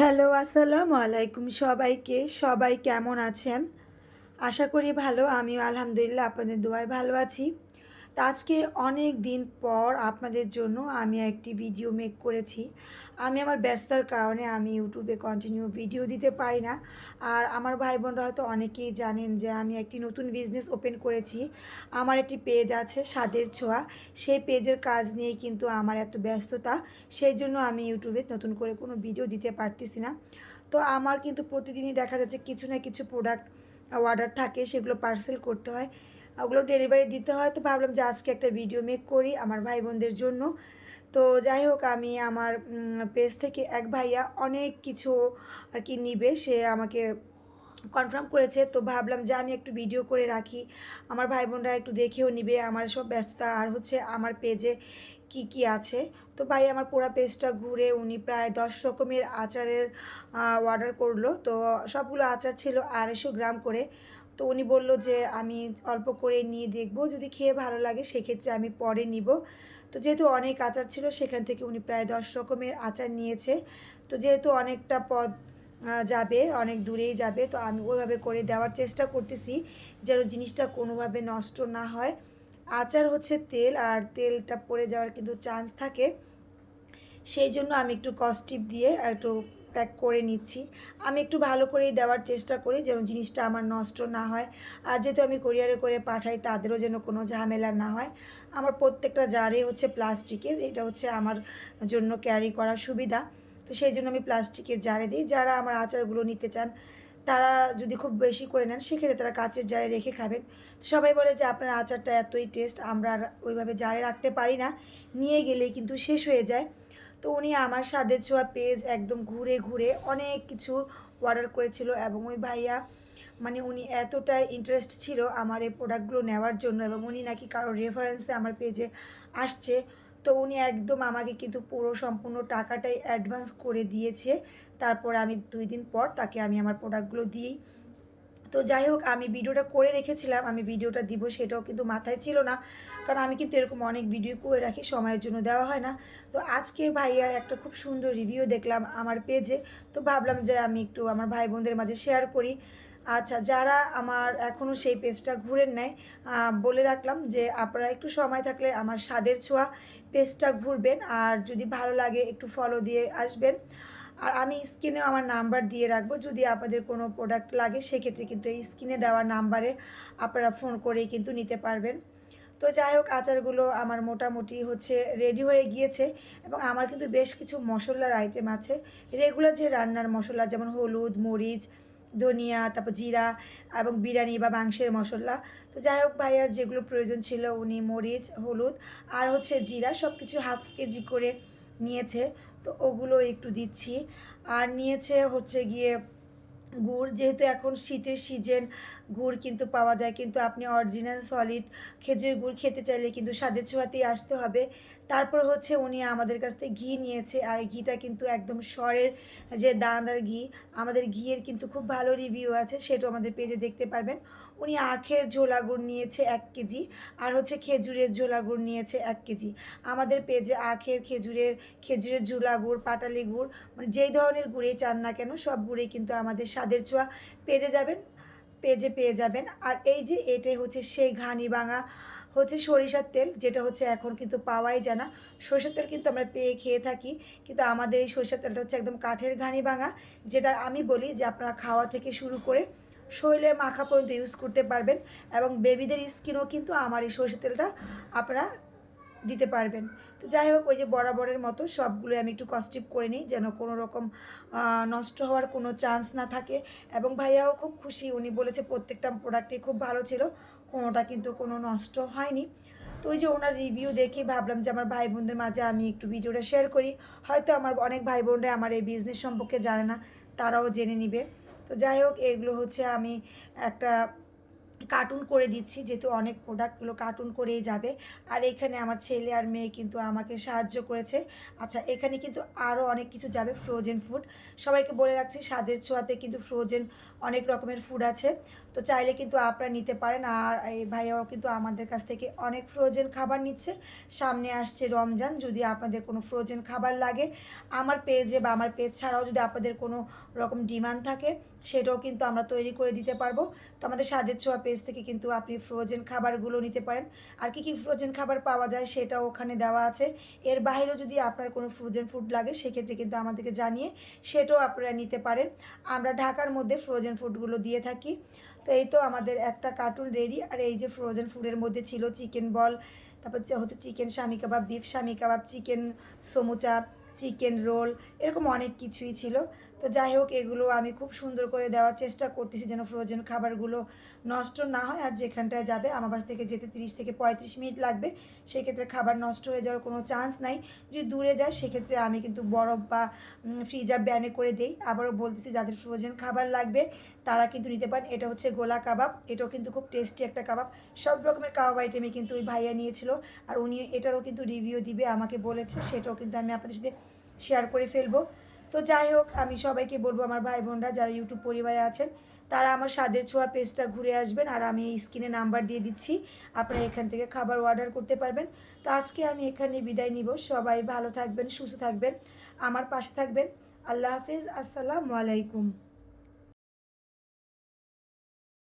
Hello, আসসালামু আলাইকুম সবাইকে। সবাই কেমন আছেন? আশা করি ভালো, আমিও আলহামদুলিল্লাহ, আপনাদের দোয়ায় ভালো আছি। আজকে অনেক দিন পর আপনাদের জন্য আমি একটি ভিডিও মেক করেছি। আমি আমার ব্যস্ততার কারণে আমি ইউটিউবে কন্টিনিউ ভিডিও দিতে পারি না। আর আমার ভাই বোনরা হয়তো অনেকেই জানেন যে আমি একটি নতুন বিজনেস ওপেন করেছি। আমার একটি পেজ আছে, স্বাদের ছোঁয়া। সেই পেজের কাজ নিয়ে কিন্তু আমার এত ব্যস্ততা। সেই জন্য আমি ইউটিউবে নতুন করে কোনো ভিডিও দিতে পারতেছি না। তো আমার কিন্তু প্রতিদিনই দেখা যাচ্ছে কিছু না কিছু প্রোডাক্ট অর্ডার থাকে, সেগুলো পার্সেল করতে হয়। ওগুলো ডেলিভারি দিতে হয়। তো ভাবলাম যে আজকে একটা ভিডিও মেক করি আমার ভাই বোনদের জন্য। তো যাই হোক, আমি আমার পেজ থেকে এক ভাইয়া অনেক কিছু আর কি নিবে। সে আমাকে কনফার্ম করেছে। তো ভাবলাম যে আমি একটু ভিডিও করে রাখি। আমার ভাই বোনরা একটু দেখেও নিবে আমার সব ব্যস্ততা। আর হচ্ছে আমার পেজে কি কি আছে? তো ভাই আমার পুরো পেজটা ঘুরে উনি প্রায় দশ রকমের আচারের অর্ডার করল। তো সবগুলো আচার ছিল আড়াইশো গ্রাম করে। তো উনি বলল যে, আমি অল্প করে নিয়ে দেখব, যদি খেয়ে ভালো লাগে সেক্ষেত্রে আমি পরে নিব। তো যেহেতু অনেক আচার ছিল, সেখান থেকে উনি প্রায় দশ রকমের আচার নিয়েছে। তো যেহেতু অনেকটা পদ যাবে, অনেক দূরেই যাবে, তো আমি ওইভাবে করে দেওয়ার চেষ্টা করতেছি যেন জিনিসটা কোনোভাবে নষ্ট না হয়। আচার হচ্ছে তেল, আর তেলটা পড়ে যাওয়ার কিন্তু চান্স থাকে। সেই জন্য আমি একটু কস্টিপ দিয়ে আর একটু প্যাক করে নিচ্ছি। আমি একটু ভালো করেই দেওয়ার চেষ্টা করি যেন জিনিসটা আমার নষ্ট না হয়। আর যেহেতু আমি কোরিয়ারে করে পাঠাই তাদেরও যেন কোনো ঝামেলা না হয়। আমার প্রত্যেকটা জারে হচ্ছে প্লাস্টিকের, এটা হচ্ছে আমার জন্য ক্যারি করার সুবিধা। তো সেই জন্য আমি প্লাস্টিকের জারে দিই। যারা আমার আচারগুলো নিতে চান, তারা যদি খুব বেশি করে নেন, সেক্ষেত্রে তারা কাচের জারে রেখে খাবেন। তো সবাই বলে যে, আপনার আচারটা এতই টেস্ট আমরা ওইভাবে জারে রাখতে পারি না। নিয়ে গেলেই কিন্তু শেষ হয়ে যায়। তো উনি আমার স্বাদের ছোঁয়া পেজ একদম ঘুরে ঘুরে অনেক কিছু অর্ডার করেছিল এবং ওই ভাইয়া মানে উনি এতটাই ইন্টারেস্ট ছিল আমার এই প্রোডাক্টগুলো নেওয়ার জন্য এবং উনি নাকি কারোর রেফারেন্সে আমার পেজে আসছে। তো উনি একদম আমাকে কিন্তু পুরো সম্পূর্ণ টাকাটাই অ্যাডভান্স করে দিয়েছে। তারপর আমি দুই দিন পর তাকে আমি আমার প্রোডাক্টগুলো দিই তো যাই হোক, আমি ভিডিওটা করে রেখেছিলাম, আমি ভিডিওটা দিব সেটাও কিন্তু মাথায় ছিল না। কারণ আমি কিন্তু এরকম অনেক ভিডিও করে রাখি, সময়ের জন্য দেওয়া হয় না। তো আজকে ভাইয়ার একটা খুব সুন্দর রিভিউ দেখলাম আমার পেজে তো ভাবলাম যে আমি একটু আমার ভাই বোনদের মাঝে শেয়ার করি। আচ্ছা যারা আমার এখনও সেই পেজটা ঘুরেন নেয় বলে রাখলাম যে আপনারা একটু সময় থাকলে আমার স্বাদের ছোঁয়া পেজটা ঘুরবেন। আর যদি ভালো লাগে, একটু ফলো দিয়ে আসবেন। আর আমি স্ক্রিনেও আমার নাম্বার দিয়ে রাখব। যদি আপনাদের কোনো প্রোডাক্ট লাগে, সেক্ষেত্রে কিন্তু এই স্ক্রিনে দেওয়া নাম্বারে আপনারা ফোন করেই কিন্তু নিতে পারবেন। তো যাই হোক, আচারগুলো আমার মোটামুটি হচ্ছে রেডি হয়ে গিয়েছে এবং আমার কিন্তু বেশ কিছু মশলার আইটেম আছে। রেগুলার যে রান্নার মশলা, যেমন হলুদ, মরিচ, ধনিয়া, তারপর জিরা এবং বিরিয়ানি বা মাংসের মশলা। তো যাই হোক ভাইয়ার যেগুলো প্রয়োজন ছিল উনি মরিচ, হলুদ আর হচ্ছে জিরা সব কিছু হাফ কেজি করে নিয়েছে তো ওগুলো একটু দিচ্ছি। আর নিয়েছে হচ্ছে গিয়ে গুড় যেহেতু এখন শীতের সিজন গুড় কিন্তু পাওয়া যায়, কিন্তু আপনি অরিজিনাল সলিড খেজুর গুড় খেতে চাইলে কিন্তু স্বাদের ছোঁয়াতেই আসতে হবে। তারপর হচ্ছে উনি আমাদের কাছ থেকে ঘি নিয়েছে, আর ঘিটা কিন্তু একদম স্বরের যে দানাদার ঘি, আমাদের ঘিয়ের কিন্তু খুব ভালো রিভিউ আছে, সেটাও আমাদের পেজে দেখতে পারবেন। উনি আখের ঝোলা গুড় নিয়েছে এক কেজি, আর হচ্ছে খেজুরের ঝোলা গুড় নিয়েছে এক কেজি। আমাদের পেজে আখের, খেজুরের খেজুরের ঝোলা গুড়, পাটালি গুড় মানে যেই ধরনের গুড়েই চান না কেন, সব গুড়েই কিন্তু আমাদের স্বাদের ছোঁয়া পেজে যাবেন। পেজে পেয়ে যাবেন। আর এই যে এটাই হচ্ছে সেই ঘানি ভাঙা হচ্ছে সরিষার তেল, যেটা হচ্ছে এখন কিন্তু পাওয়াই যায় না। সরিষার তেল কিন্তু আমরা পেয়ে খেয়ে থাকি, কিন্তু আমাদের এই সরিষার তেলটা হচ্ছে একদম কাঠের ঘানি ভাঙা, যেটা আমি বলি যে আপনারা খাওয়া থেকে শুরু করে শরীরে মাখা পর্যন্ত ইউজ করতে পারবেন এবং বেবিদের স্কিনও কিন্তু আমার এই সরিষার তেলটা আপনারা দিতে পারবেন। তো যাই হোক, ওই যে বরাবরের মতো সবগুলো আমি একটু কস্টিপ করে নিই, যেন কোনো রকম নষ্ট হওয়ার কোনো চান্স না থাকে। এবং ভাইয়াও খুব খুশি, উনি বলেছে প্রত্যেকটা প্রোডাক্টই খুব ভালো ছিল, কোনোটা কিন্তু কোনো নষ্ট হয়নি। তো ওই যে ওনার রিভিউ দেখে ভাবলাম যে আমার ভাই বোনদের মাঝে আমি একটু ভিডিওটা শেয়ার করি। হয়তো আমার অনেক ভাই বোনরা আমার এই বিজনেস সম্পর্কে জানে না, তারাও জেনে নিবে। তো যাই হোক, এগুলো হচ্ছে আমি একটা কার্টুন করে দিচ্ছি, যেহেতু অনেক প্রোডাক্টগুলো কার্টুন করেই যাবে। আর এখানে আমার ছেলে আর মেয়ে কিন্তু আমাকে সাহায্য করেছে। আচ্ছা এখানে কিন্তু আরও অনেক কিছু যাবে ফ্রোজেন ফুড সবাইকে বলে রাখছি, স্বাদের ছোঁয়াতে কিন্তু ফ্রোজেন অনেক রকমের ফুড আছে। তো চাইলে কিন্তু আপনারা নিতে পারেন। আর এই ভাইয়াও কিন্তু আমাদের কাছ থেকে অনেক ফ্রোজেন খাবার নিচ্ছে। সামনে আসছে রমজান, যদি আপনাদের কোনো ফ্রোজেন খাবার লাগে, আমার পেজে বা আমার পেজ ছাড়াও যদি আপনাদের কোনো রকম ডিমান্ড থাকে সেটাও কিন্তু আমরা তৈরি করে দিতে পারব। তো আমাদের স্বাদের ছোঁয়া পেজ থেকে কিন্তু আপনি ফ্রোজেন খাবারগুলো নিতে পারেন। আর কি কি ফ্রোজেন খাবার পাওয়া যায় সেটাও ওখানে দেওয়া আছে। এর বাইরেও যদি আপনার কোনো ফ্রোজেন ফুড লাগে, সেক্ষেত্রে কিন্তু আমাদেরকে জানিয়ে সেটাও আপনারা নিতে পারেন। আমরা ঢাকার মধ্যে ফ্রোজেন ফুডগুলো দিয়ে থাকি। তো এই তো আমাদের একটা কার্টুন রেডি আর এই যে ফ্রোজেন ফুডের মধ্যে ছিল চিকেন বল তারপর হচ্ছে chicken Swami kebab beef Swami kebab chicken samosa chicken roll এরকম অনেক কিছুই ছিল। তো যাই হোক, এগুলো আমি খুব সুন্দর করে দেওয়ার চেষ্টা করতেছি যেন ফ্রোজেন খাবারগুলো নষ্ট না হয়। আর যেখানটায় যাবে, আমার বাস থেকে যেতে তিরিশ থেকে পঁয়ত্রিশ মিনিট লাগবে। সেক্ষেত্রে খাবার নষ্ট হয়ে যাওয়ার কোনো চান্স নাই। যদি দূরে যায়, সেক্ষেত্রে আমি কিন্তু বরফ বা ফ্রিজার ব্যানে করে দিই। আবারও বলতেছি, যাদের ফ্রোজেন খাবার লাগবে, তারা কিন্তু নিতে পারেন। এটা হচ্ছে গোলা কাবাব। এটাও কিন্তু খুব টেস্টি একটা কাবাব। সব রকমের কাবাব আইটেমে কিন্তু ওই ভাইয়া নিয়েছিল। আর উনি এটারও কিন্তু রিভিউ দিবে, আমাকে বলেছে। সেটাও কিন্তু আমি আপনাদের সাথে শেয়ার করে ফেলব। তো যাই হোক, আমি সবাইকে বলব আমার ভাই বোনরা যারা ইউটিউব পরিবারে আছেন, তারা আমার স্বাদের ছোঁয়া পেজটা ঘুরে আসবেন আর আমি এই স্ক্রিনে নাম্বার দিয়ে দিচ্ছি, আপনারা এখান থেকে খাবার অর্ডার করতে পারবেন। তো আজকে আমি এখানে বিদায় নিব, সবাই ভালো থাকবেন, সুস্থ থাকবেন, আমার পাশে থাকবেন, আল্লাহ হাফিজ, আসসালামু আলাইকুম।